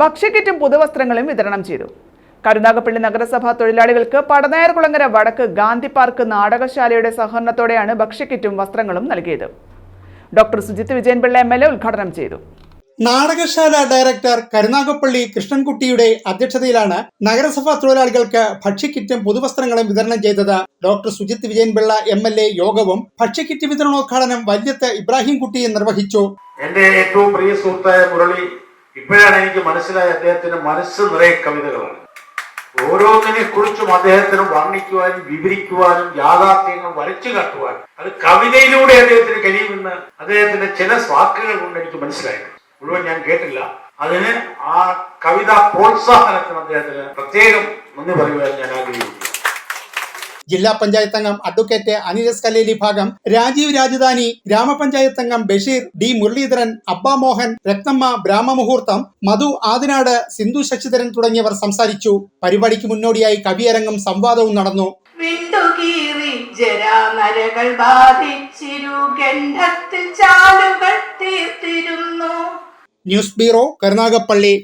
ഭക്ഷ്യക്കിറ്റും പുതുവസ്ത്രങ്ങളും വിതരണം ചെയ്തു. കരുനാഗപ്പള്ളി നഗരസഭാ തൊഴിലാളികൾക്ക് പടനായർകുളങ്ങര വടക്ക് ഗാന്ധി പാർക്ക് നാടകശാലയുടെ സഹകരണത്തോടെയാണ് ഭക്ഷ്യക്കിറ്റും വസ്ത്രങ്ങളും നൽകിയത്. Doctor Sujith Vijayanpillai M L A ഉദ്ഘാടനം ചെയ്തു. നാടകശാല ഡയറക്ടർ കരുനാഗപ്പള്ളി കൃഷ്ണൻകുട്ടിയുടെ അധ്യക്ഷതയിലാണ് നഗരസഭാ തൊഴിലാളികൾക്ക് ഭക്ഷ്യക്കിറ്റും പുതുവസ്ത്രങ്ങളും വിതരണം ചെയ്തത് doctor Sujith Vijayanpillai M L A യോഗവും ഭക്ഷ്യക്കിറ്റ് വിതരണോദ്ഘാടനം വല്യത്ത് ഇബ്രാഹിം കുട്ടിയെ നിർവഹിച്ചു. എന്റെ ഏറ്റവും പ്രിയ സുഹൃത്തായ മുരളി ഇപ്പോഴാണ് എനിക്ക് മനസ്സിലായ അദ്ദേഹത്തിന്റെ മനസ്സ് നിറയെ കവിതകളാണ്. ഓരോന്നിനെ കുറിച്ചും അദ്ദേഹത്തിന് വർണിക്കുവാനും വിവരിക്കുവാനും യാഥാർത്ഥ്യങ്ങൾ വരച്ചു കാട്ടുവാനും അത് കവിതയിലൂടെ അദ്ദേഹത്തിന് കഴിയുമെന്ന് അദ്ദേഹത്തിന്റെ ചില വാക്കുകൾ കൊണ്ട് എനിക്ക് മനസ്സിലായി മുഴുവൻ ഞാൻ കേട്ടില്ല. അതിന് ആ കവിതാ പ്രോത്സാഹനത്തിന് അദ്ദേഹത്തിന് പ്രത്യേകം നന്ദി പറയുവാൻ ഞാൻ ആഗ്രഹിക്കുന്നു. ജില്ലാ പഞ്ചായത്ത് അംഗം അഡ്വക്കേറ്റ് അനിരസ് കലേലി ഭാഗം രാജീവ് രാജധാനി ഗ്രാമപഞ്ചായത്ത് അംഗം ബഷീർ ഡി മുരളീധരൻ അബ്ബാ മോഹൻ രത്നമ്മ ബ്രാഹ്മമുഹൂർത്തം മധു ആദിനാട് സിന്ധു ശശിധരൻ തുടങ്ങിയവർ സംസാരിച്ചു. പരിപാടിക്ക് മുന്നോടിയായി കവിയരങ്ങും സംവാദവും നടന്നു. ബാധിച്ചിരു ചാലുകൾ തീർത്തിരുന്നു. News bureau Karunagappally.